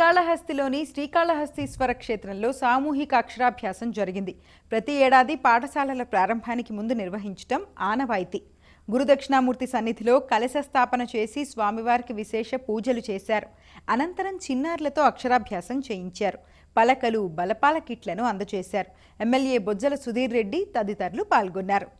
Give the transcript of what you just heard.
శ్రీకాళహస్తిలోని శ్రీకాళహస్తీశ్వర క్షేత్రంలో సామూహిక అక్షరాభ్యాసం జరిగింది. ప్రతి ఏడాది పాఠశాలల ప్రారంభానికి ముందు నిర్వహించటం ఆనవాయితీ. గురుదక్షిణామూర్తి సన్నిధిలో కలశ స్థాపన చేసి స్వామివారికి విశేష పూజలు చేశారు. అనంతరం చిన్నారులతో అక్షరాభ్యాసం చేయించారు. పలకలు బలపాల కిట్లను అందజేశారు. ఎమ్మెల్యే బొజ్జల సుధీర్ రెడ్డి తదితరులు పాల్గొన్నారు.